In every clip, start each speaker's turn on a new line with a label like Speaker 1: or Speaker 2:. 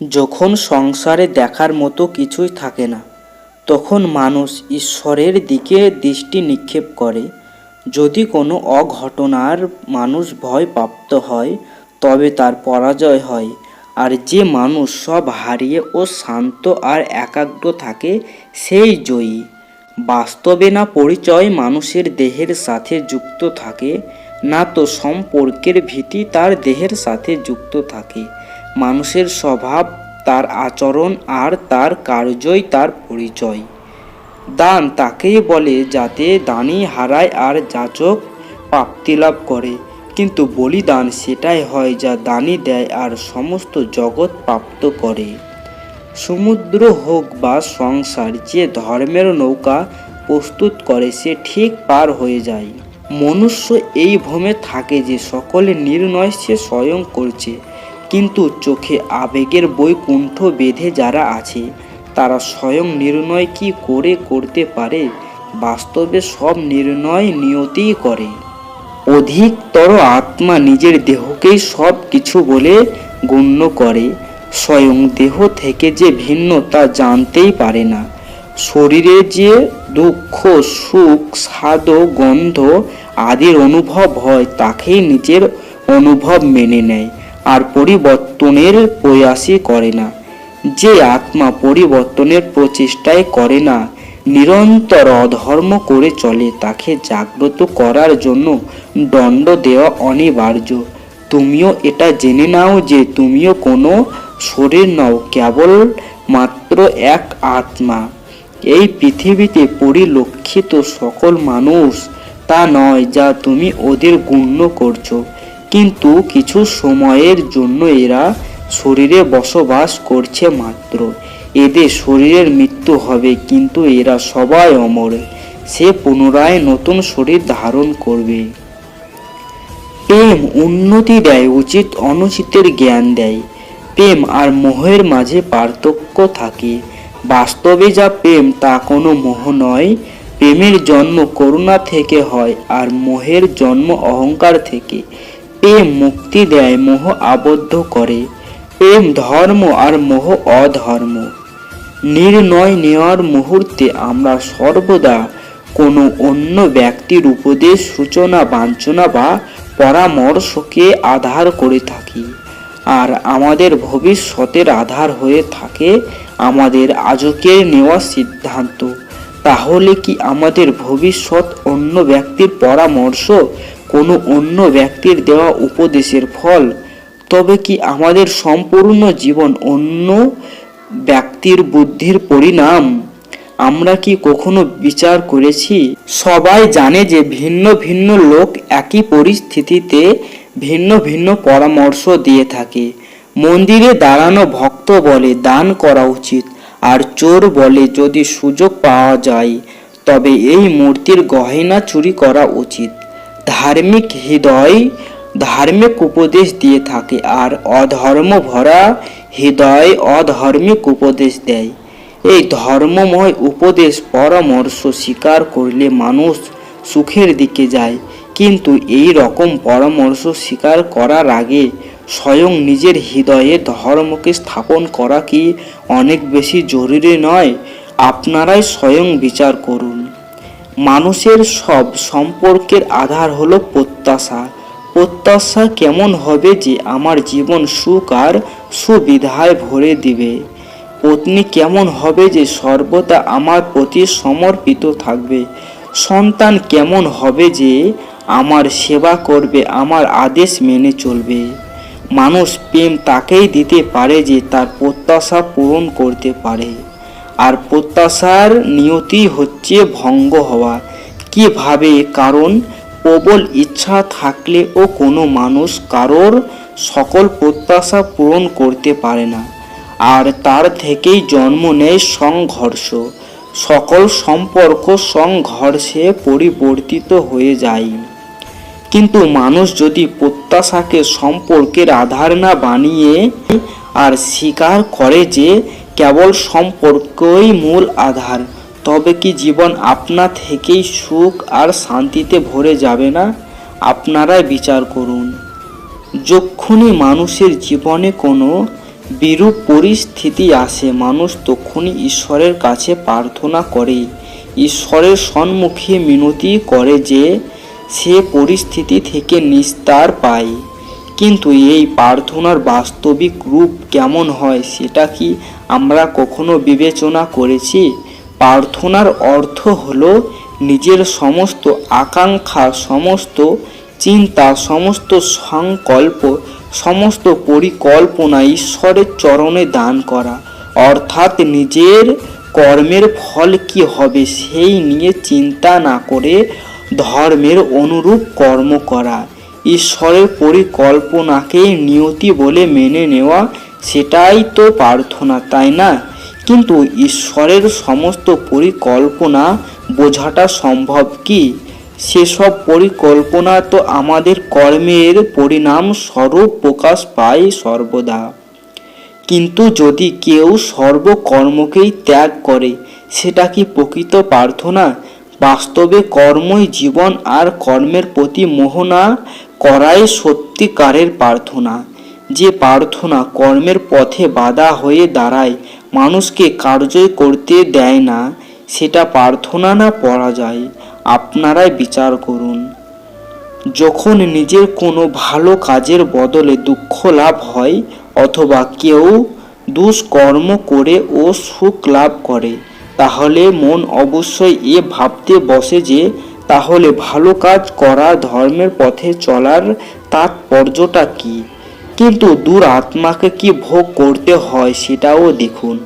Speaker 1: যখন সংসারে দেখার মতো কিছুই থাকে না, তখন মানুষ ঈশ্বরের দিকে দৃষ্টি নিক্ষেপ করে। যদি কোনো অঘটনার মানুষ ভয় প্রাপ্ত হয়, তবে তার পরাজয় হয়। আর যে মানুষ সব হারিয়ে ও শান্ত আর একাগ্র থাকে, সেই জয়ী। বাস্তবে না পরিচয় মানুষের দেহের সাথে যুক্ত থাকে, না তো সম্পর্কের ভীতি তার দেহের সাথে যুক্ত থাকে। মানুষের স্বভাব, তার আচরণ আর তার কার্যই তার পরিচয়। দান তাকেই বলে যাতে দানি হারায় আর যাচক প্রাপ্তিলাভ করে। কিন্তু বলিদান সেটাই হয় যা দানি দেয় আর সমস্ত জগৎ প্রাপ্ত করে। সমুদ্র হোক বা সংসার, যে ধর্মের নৌকা প্রস্তুত করে সে ঠিক পার হয়ে যায়। মনুষ্য এই ভ্রমে থাকে যে সকলে নির্ণয় সে স্বয়ং করছে। কিন্তু চোখে আবেগের বই বৈকুণ্ঠ বেঁধে যারা আছে, তারা স্বয়ং নির্ণয় কি করে করতে পারে? বাস্তবে সব নির্ণয় নিয়তিই করে। অধিকতর আত্মা নিজের দেহকেই সব কিছু বলে গণ্য করে। স্বয়ং দেহ থেকে যে ভিন্ন তা জানতেই পারে না। শরীরে যে দুঃখ, সুখ, স্বাদ, গন্ধ আদির অনুভব হয়, তাকেই নিজের অনুভব মেনে নেয়। আর পরিবর্তনের প্রয়াসই করে না। যে আত্মা পরিবর্তনের প্রচেষ্টাই করে না, নিরন্তর অধর্ম করে চলে, তাকে জাগ্রত করার জন্য দণ্ড দেওয়া অনিবার্য। তুমিও এটা জেনে নাও যে তুমিও কোনো শরীর নও, কেবল মাত্র এক আত্মা। এই পৃথিবীতে পরিলক্ষিত সকল মানুষ তা নয় যা তুমি ওদের গণ্য করছ। কিন্তু কিছু সময়ের জন্য এরা শরীরে বসবাস করছে মাত্র। এদের শরীরের মৃত্যু হবে, কিন্তু এরা সবাই অমর। সে পুনরায় নতুন শরীর ধারণ করবে। প্রেম উন্নতি দেয়, উচিত অনুচিতের জ্ঞান দেয়। প্রেম আর মোহের মাঝে পার্থক্য থাকে। বাস্তবে যা প্রেম, তা কোনো মোহ নয়। প্রেমের জন্ম করুণা থেকে হয় আর মোহের জন্ম অহংকার থেকে। প্রেম মুক্তি দেয় মোহ আবদ্ধ করে। প্রেম ধর্ম আর মোহ অধর্ম। নির্ণয় নেওয়ার মুহূর্তে আমরা সর্বদা কোনো অন্য ব্যক্তির উপদেশ, সূচনা, বাঞ্ছনা বা পরামর্শকে আধার করে থাকি। আর আমাদের ভবিষ্যতের আধার হয়ে থাকে আমাদের আজকের নেওয়া সিদ্ধান্ত। তাহলে কি আমাদের ভবিষ্যৎ অন্য ব্যক্তির পরামর্শ কোনো অন্য ব্যক্তির দেওয়া উপদেশের ফল, তবে কি আমাদের সম্পূর্ণ জীবন অন্য ব্যক্তির বুদ্ধির পরিণাম? আমরা কি কখনো বিচার করেছি? সবাই জানে যে ভিন্ন ভিন্ন লোক একই পরিস্থিতিতে ভিন্ন ভিন্ন পরামর্শ দিয়ে থাকে। মন্দিরে দাঁড়ানো ভক্ত বলে দান করা উচিত, আর চোর বলে যদি সুযোগ পাওয়া যায়, তবে এই মূর্তির গয়না চুরি করা উচিত। ধার্মিক হৃদয় ধার্মিক উপদেশ দিয়ে থাকে আর অধর্ম ভরা হৃদয় অধর্মিক উপদেশ দেয়। এই ধর্মময় উপদেশ পরামর্শ স্বীকার করলে মানুষ সুখের দিকে যায়। কিন্তু এই রকম পরামর্শ স্বীকার করার আগে স্বয়ং নিজের হৃদয়ে ধর্মকে স্থাপন করা কি অনেক বেশি জরুরি নয়? আপনারাই স্বয়ং বিচার করুন। মানুষের সব সম্পর্কের আধার হলো প্রত্যাশা। প্রত্যাশা কেমন হবে যে আমার জীবন সুখ আর সুবিধায় ভরে দিবে। পত্নী কেমন হবে যে সর্বদা আমার প্রতি সমর্পিত থাকবে। সন্তান কেমন হবে যে আমার সেবা করবে, আমার আদেশ মেনে চলবে। মানুষ প্রেম তাকেই দিতে পারে যে তার প্রত্যাশা পূরণ করতে পারে। আর প্রত্যাশার নিয়তি হচ্ছে ভঙ্গ হওয়া। কীভাবে কারণ প্রবল ইচ্ছা থাকলে ও কোনো মানুষ কারোর সকল প্রত্যাশা পূরণ করতে পারে না। আর তার থেকেই জন্ম নেয় সংঘর্ষ। সকল সম্পর্ক সংঘর্ষে পরিবর্তিত হয়ে যায়। কিন্তু মানুষ যদি প্রত্যাশাকে সম্পর্কের আধার না বানিয়ে আর স্বীকার করে যে কেবল সম্পর্কই মূল আধার। তবে কি জীবন আপনা থেকেই সুখ আর শান্তিতে ভরে যাবে না? আপনারাই বিচার করুন। যক্ষুনি মানুষের জীবনে কোনো বিরূপ পরিস্থিতি আসে, মানুষ তখনই ঈশ্বরের কাছে প্রার্থনা করে। ঈশ্বরের সম্মুখে মিনতি করে যে সে পরিস্থিতি থেকে নিস্তার পায়। কিন্তু এই প্রার্থনার বাস্তবিক রূপ কেমন হয় সেটা কি আমরা কখনো বিবেচনা করেছি? প্রার্থনার অর্থ হল নিজের সমস্ত আকাঙ্ক্ষা, সমস্ত চিন্তা, সমস্ত সংকল্প, সমস্ত পরিকল্পনা ঈশ্বরের চরণে দান করা। অর্থাৎ নিজের কর্মের ফল কি হবে সেই নিয়ে চিন্তা না করে ধর্মের অনুরূপ কর্ম করা। ঈশ্বরের পরিকল্পনাকে নিয়তি বলে মেনে নেওয়া, সেটাই তো প্রার্থনা, তাই না? কিন্তু ঈশ্বরের সমস্ত পরিকল্পনা বোঝাটা সম্ভব কি? সেসব পরিকল্পনা তো আমাদের কর্মের পরিণাম স্বরূপ প্রকাশ পায় সর্বদা। কিন্তু যদি কেউ সর্বকর্মকেই ত্যাগ করে, সেটা কি প্রকৃত প্রার্থনা? বাস্তবে কর্মই জীবন আর কর্মের প্রতি মোহনা করাই সত্যিকারের প্রার্থনা। যে প্রার্থনা কর্মের পথে বাধা হয়ে দাঁড়ায়, মানুষকে কার্যই করতে দেয় না, সেটা প্রার্থনা না পড়া যায় আপনারাই বিচার করুন। যখন নিজের কোনো ভালো কাজের বদলে দুঃখ লাভ হয়, অথবা কেউ দুষ্কর্ম করে ও সুখ লাভ করে, তাহলে মন অবশ্যই এ ভাবতে বসে যে তাহলে ভালো কাজ করা ধর্মের পথে চলার তাৎপর্যটা কি? কিন্তু দূর আত্মাকে কি ভোগ করতে হয় সেটাও দেখুন।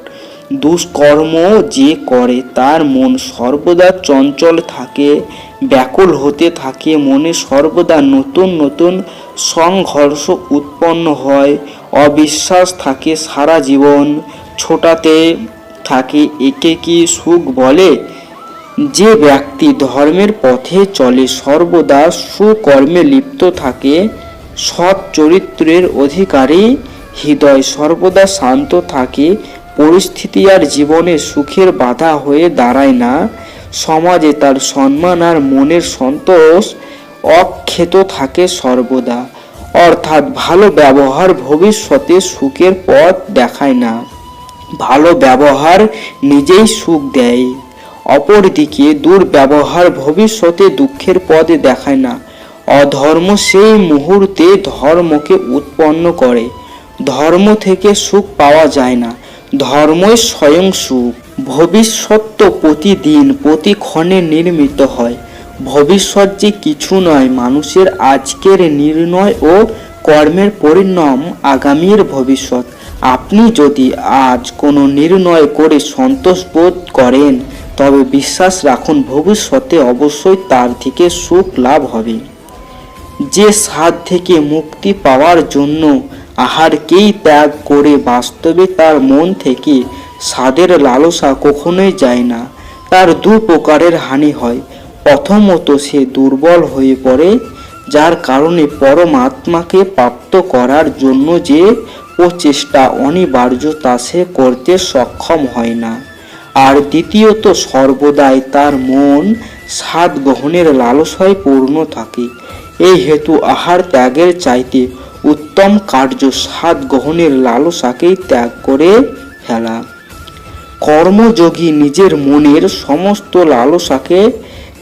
Speaker 1: দুষ্কর্ম যে করে, তার মন সর্বদা চঞ্চল থাকে, ব্যাকুল হতে থাকে, মনে সর্বদা নতুন নতুন সংঘর্ষ উৎপন্ন হয়, অবিশ্বাস থাকে সারা জীবন, ছোটাতে থাকে, একে কি সুখ বলে? যে ব্যক্তি ধর্মের পথে চলে সর্বদা সুকর্মে লিপ্ত থাকে, সৎ চরিত্রের অধিকারী, হৃদয় সর্বদা শান্ত থাকে, পরিস্থিতি আর জীবনে সুখের বাধা হয়ে দাঁড়ায় না, সমাজে তার সম্মান আর মনের সন্তোষ অক্ষেত থাকে সর্বদা, অর্থাৎ ভালো ব্যবহার ভবিষ্যতে সুখের পথ দেখায় না। ভালো ব্যবহার নিজেই সুখ দেয়। অপরদিকে দুর্ব্যবহার ভবিষ্যতে দুঃখের পথে দেখায় না। অধর্ম সেই মুহূর্তে ধর্মকে উৎপন্ন করে। ধর্ম থেকে সুখ পাওয়া যায় না। ধর্মই স্বয়ং সুখ। ভবিষ্যৎ তো প্রতিদিন প্রতিক্ষণে নির্মিত হয়। ভবিষ্যৎ যে কিছু নয়, মানুষের আজকের নির্ণয় ও কর্মের পরিণাম আগামীর ভবিষ্যৎ। আপনি যদি আজ কোনো নির্ণয় করে সন্তোষ বোধ করেন তবে বিশ্বাস রাখুন, ভবিষ্যতে অবশ্যই তার থেকে সুখ লাভ হবে। যে স্বাদ থেকে মুক্তি পাওয়ার জন্য আহারকেই ত্যাগ করে বাস্তবে তার মন থেকে স্বাদের লালসা কখনোই যায় না, তার দু প্রকারের হানি হয়। প্রথমত, সে দুর্বল হয়ে পড়ে, যার কারণে পরমাত্মাকে প্রাপ্ত করার জন্য যে প্রচেষ্টা অনিবার্য তা সে করতে সক্ষম হয় না। আর দ্বিতীয়ত সর্বদাই তার মন স্বাদ গ্রহণের লালসায় পূর্ণ থাকে। এই হেতু আহার ত্যাগের চাইতে উত্তম কার্য স্বাদ গ্রহণের লালসাকেই ত্যাগ করে ফেলা। কর্মযোগী নিজের মনের সমস্ত লালসাকে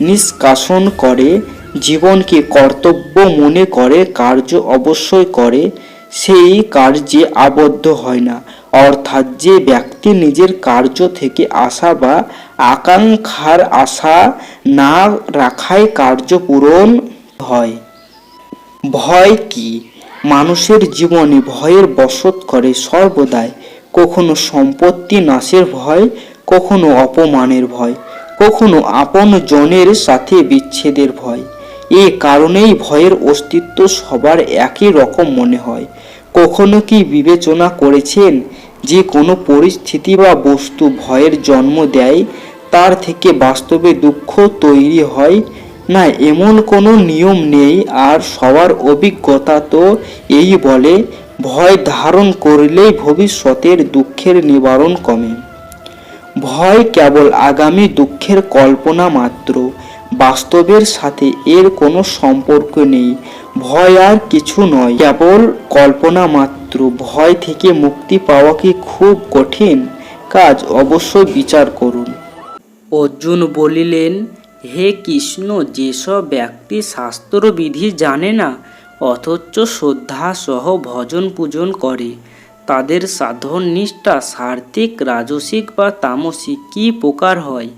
Speaker 1: নিষ্কাশন করে, জীবনকে কর্তব্য মনে করে, কার্য অবশ্যই করে, সেই কার্যে আবদ্ধ হয় না। অর্থাৎ যে ব্যক্তি নিজের কার্য থেকে আশা বা আকাঙ্ক্ষার আশা না রাখায় কার্য পূরণ হয়। ভয় কি? মানুষের জীবনে ভয়ের বসত করে সর্বদাই। কখনো সম্পত্তি নাশের ভয়, কখনো অপমানের ভয়, কখনো আপন জনের সাথে বিচ্ছেদের ভয়। এ কারণেই ভয়ের অস্তিত্ব সবার একই রকম মনে হয়। কখনো কি বিবেচনা করেছেন? যে কোনো পরিস্থিতি বা বস্তু ভয়ের জন্ম দেয়, তার থেকে বাস্তবে দুঃখ তৈরি হয় না, এমন কোনো নিয়ম নেই। আর সবার অভিজ্ঞতা তো এই বলে, ভয় ধারণ করলেই ভবিষ্যতের দুঃখের নিবারণ কমে। ভয় কেবল আগামী দুঃখের কল্পনা মাত্র, বাস্তবের সাথে এর কোনো সম্পর্ক নেই। ভয় আর কিছু নয়, কেবল কল্পনা মাত্র। পুত্র ভয় থেকে মুক্তি পাওয়া কি খুব কঠিন? কাজ অবশ্যই বিচার করুন। অর্জুন বলিলেন, হে কৃষ্ণ, যেসব ব্যক্তি শাস্ত্রবিধি জানে না, অথচ শ্রদ্ধা সহ ভজন পূজন করে, তাদের সাধন নিষ্ঠা, সার্থিক, রাজসিক বা তামসিক কি প্রকার হয়?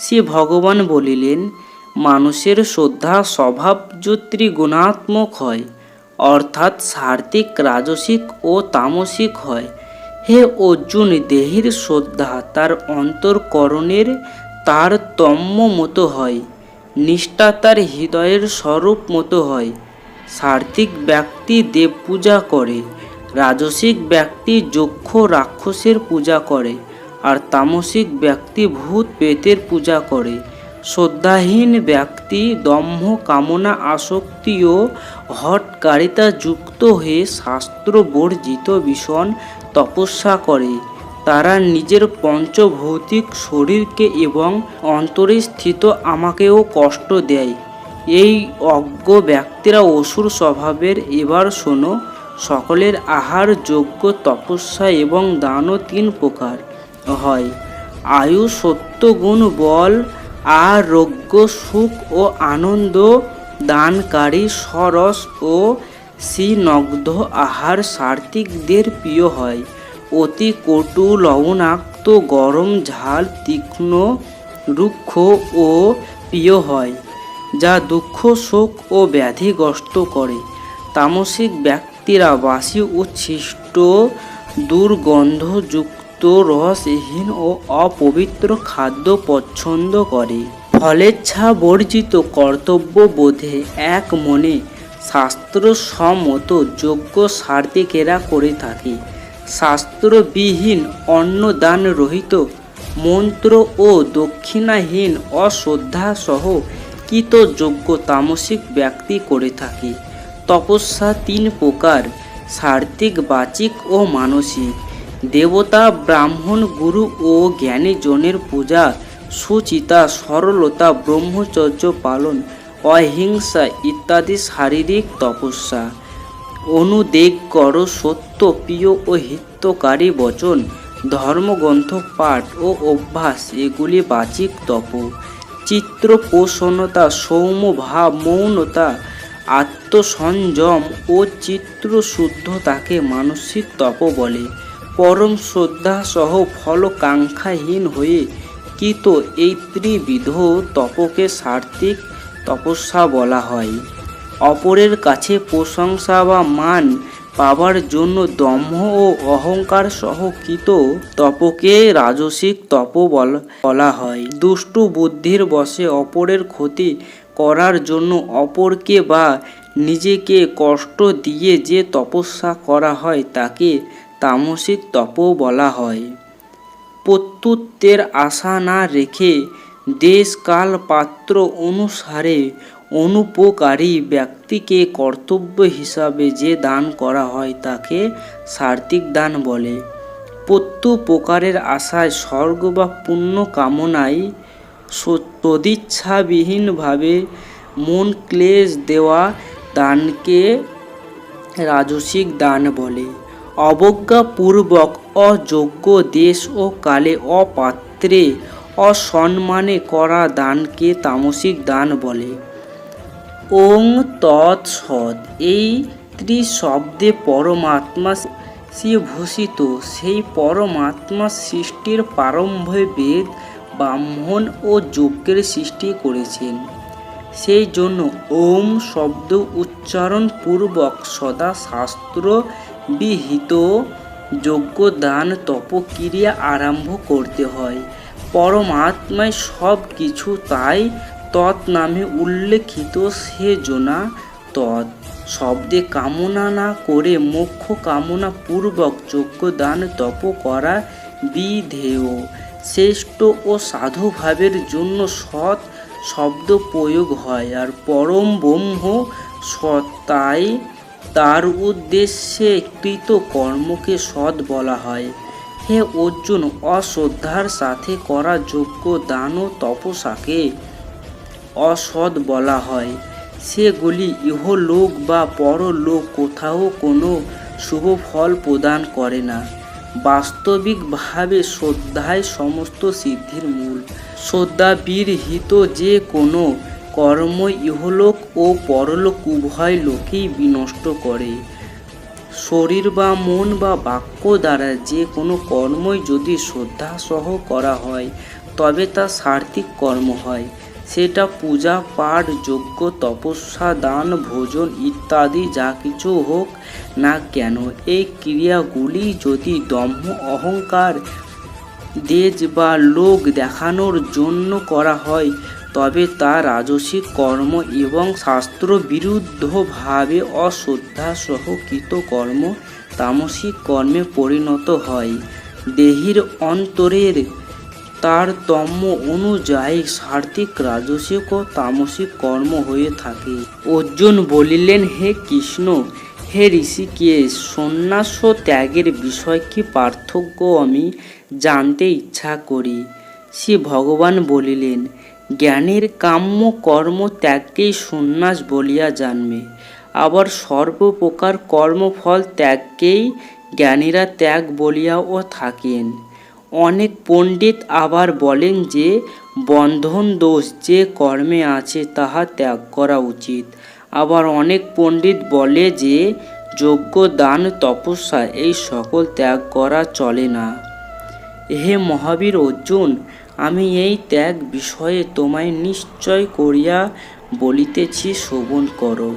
Speaker 1: সে ভগবান বলিলেন, মানুষের শ্রদ্ধা স্বভাবযুত্রী গুণাত্মক হয়। অর্থাৎ সার্থিক, রাজসিক ও তামসিক হয়। হে অর্জুন, দেহের শ্রদ্ধা তার অন্তর্করণের তার তম্য মতো হয়। নিষ্ঠা তার হৃদয়ের স্বরূপ মতো হয়। সার্থিক ব্যক্তি দেব পূজা করে, রাজসিক ব্যক্তি যক্ষ রাক্ষসের পূজা করে, আর তামসিক ব্যক্তি ভূত পেতের পূজা করে। শ্রদ্ধাহীন ব্যক্তি দম্ভ কামনা আসক্তি ও হটকারিতা যুক্ত হয়ে শাস্ত্র বর্জিত ভীষণ তপস্যা করে। তারা নিজের পঞ্চভৌতিক শরীরকে এবং অন্তরে স্থিত আমাকেও কষ্ট দেয়। এই অজ্ঞ ব্যক্তিরা অসুর স্বভাবের এবার শোনো, সকলের আহার যোগ্য তপস্যা এবং দানও তিন প্রকার হয়। আয়ু সত্যগুণ বল আরোগ্য সুখ ও আনন্দ দানকারী সরস ও শ্রীনগ্ধ আহার সার্থিকদের প্রিয় হয়। অতি কটু লবণাক্ত গরম ঝাল তীক্ষ্ণ, রুক্ষ ও প্রিয় হয়, যা দুঃখ, শোক ও ব্যাধিগ্রস্ত করে। তামসিক ব্যক্তিরা বাসি উচ্ছিষ্ট, দুর্গন্ধযুক্ত রসহীন ও অপবিত্র খাদ্য পছন্দ করে। ফলেচ্ছা বর্জিত কর্তব্য বোধে এক মনে শাস্ত্রসম্মত যোগ্য সার্থিকেরা করে থাকে। শাস্ত্রবিহীন অন্নদান রহিত মন্ত্র ও দক্ষিণাহীন অশ্রদ্ধা সহ কৃতযোগ্য তামসিক ব্যক্তি করে থাকে। তপস্যা তিন প্রকার সার্থিক বাচিক ও মানসিক। দেবতা, ব্রাহ্মণ, গুরু ও জ্ঞানী জনের পূজা, সুচিতা, সরলতা, ব্রহ্মচর্য পালন, অহিংসা ইত্যাদি শারীরিক তপস্যা। অনুদেগ কর, সত্য, প্রিয় ও হিতকারী বচন, ধর্মগ্রন্থ, পাঠ ও অভ্যাস, এগুলি বাচিক তপ। চিত্রপোষণতা সৌম্য ভাব, মৌনতা, আত্মসংযম ও চিত্রশুদ্ধতাকে মানসিক তপ বলে। পরম শ্রদ্ধা সহ ফলকাঙ্ক্ষাহীন হয়ে কৃত এই ত্রিবিধ তপকে সার্থিক তপস্যা বলা হয়। অপরের কাছে প্রশংসা বা মান পাবার জন্য দম্ভ ও অহংকার সহ কৃত তপকে রাজসিক তপ বলা হয়। দুষ্টু বুদ্ধির বশে অপরের ক্ষতি করার জন্য অপরকে বা নিজেকে কষ্ট দিয়ে যে তপস্যা করা হয় তাকে তামসিক তপ বলা হয়। প্রত্যুত্বের আশা না রেখে দেশ কাল পাত্র অনুসারে অনুপকারী ব্যক্তিকে কর্তব্য হিসাবে যে দান করা হয় তাকে সার্থিক দান বলে। প্রত্যুপকারের আশায় স্বর্গ বা পুণ্য কামনায় সদিচ্ছাবিহীনভাবে মন ক্লেশ দেওয়া দানকে রাজসিক দান বলে। অবজ্ঞাপূর্বক, অযোগ্য দেশ ও কালে অপাত্রে অসম্মানে করা দানকে তামসিক দান বলে। ওং তৎসৎ এই ত্রিশব্দে পরমাত্মা ভূষিত, সেই পরমাত্মা সৃষ্টির প্রারম্ভে বেদ, ব্রাহ্মণ ও যজ্ঞের সৃষ্টি করেছেন। সেই জন্য ওম শব্দ উচ্চারণ পূর্বক সদা শাস্ত্র বিহিত যজ্ঞ দান তপক্রিয়া আরম্ভ করতে হয়। পরমাত্মায় সব কিছু তাই তৎ নামে উল্লেখিত সে জোনা তৎ। শব্দে কামনা না করে মোক্ষ কামনা পূর্বক দান তপ করা বিধেয়। শ্রেষ্ঠ ও সাধুভাবের জন্য সৎ শব্দ প্রয়োগ হয় আর পরম ব্রহ্ম সত্তাই তার উদ্দেশ্যে কৃত কর্মকে সৎ বলা হয়। হে অর্জুন, অশ্রদ্ধার সাথে করা যোগ্য দান ও তপস্যাকে অসৎ বলা হয়। সেগুলি ইহলোক বা পরলোক কোথাও কোনো শুভ ফল প্রদান করে না। বাস্তবিকভাবে শ্রদ্ধায় সমস্ত সিদ্ধির মূল। শ্রদ্ধা বিরহিত যে কোনো কর্ম ইহলোক ও পরলোক উভয় লোকেই বিনষ্ট করে। শরীর বা মন বা বাক্য দ্বারা যে কোনো কর্মই যদি শ্রদ্ধা সহ করা হয়, তবে তা সার্থিক কর্ম হয়। সেটা পূজা, পাঠ, যজ্ঞ, তপস্যা, দান, ভোজন ইত্যাদি যা কিছু হোক না কেন, এই ক্রিয়াগুলি যদি দম্ভ, অহংকার, দেজ বা লোক দেখানোর জন্য করা হয় তবে তা রাজসিক কর্ম এবং শাস্ত্র বিরুদ্ধভাবে অশ্রদ্ধা সহ কৃত কর্ম, তামসিক কর্মে পরিণত হয়। দেহির অন্তরের তারতম্য অনুযায়ী সার্থিক, রাজসিক ও তামসিক কর্ম হয়ে থাকে। অর্জুন বলিলেন, হে কৃষ্ণ, হে ঋষিকেশ, সন্ন্যাস ও ত্যাগের বিষয় কি পার্থক্য আমি জানতে ইচ্ছা করি? শ্রী ভগবান বলিলেন জ্ঞানের কাম্য কর্ম ত্যাগকেই সন্ন্যাস বলিয়া জানবে। আবার সর্বপ্রকার কর্মফল ত্যাগকেই জ্ঞানীরা ত্যাগ বলিয়াও থাকেন। অনেক পণ্ডিত আবার বলেন যে, বন্ধন দোষ যে কর্মে আছে তাহা ত্যাগ করা উচিত। আবার অনেক পণ্ডিত বলে যে যোগ্য দান, তপস্যা এই সকল ত্যাগ করা চলে না। হে মহাবীর অর্জুন আমি এই ত্যাগ বিষয়ে তোমায় নিশ্চয় করিয়া বলিতেছি, শ্রবণ করো।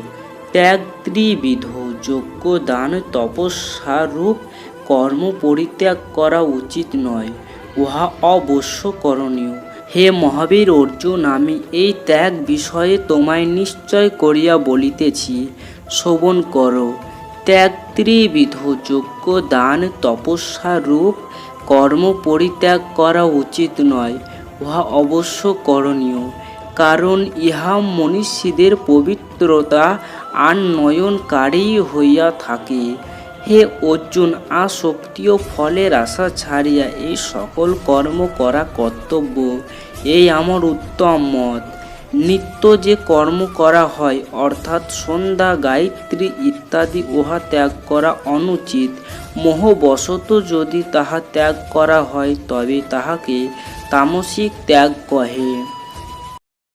Speaker 1: ত্যাগ ত্রিবিধ, যজ্ঞ, দান, তপস্যা রূপ, কর্ম পরিত্যাগ করা উচিত নয়। উহা অবশ্য করণীয়। হে মহাবীর অর্জুন, আমি এই ত্যাগ বিষয়ে তোমায় নিশ্চয় করিয়া বলিতেছি, শ্রবণ করো। ত্যাগ ত্রিবিধ, যজ্ঞ, দান, তপস্যা রূপ কর্ম পরিত্যাগ করা উচিত নয়, উহা অবশ্য করণীয়। কারণ ইহা মনীষীদের পবিত্রতা আনয়নকারী হইয়া থাকে। হে অর্জুন আসক্তি ও ফলের আশা ছাড়িয়া এই সকল কর্ম করা কর্তব্য। এই আমার উত্তম মত। নিত্য যে কর্ম করা হয়, অর্থাৎ সন্ধ্যা, গায়ত্রী ইত্যাদি, উহা ত্যাগ করা অনুচিত। মোহবশত যদি তাহা ত্যাগ করা হয়, তবে তাহাকে তামসিক ত্যাগ কহে।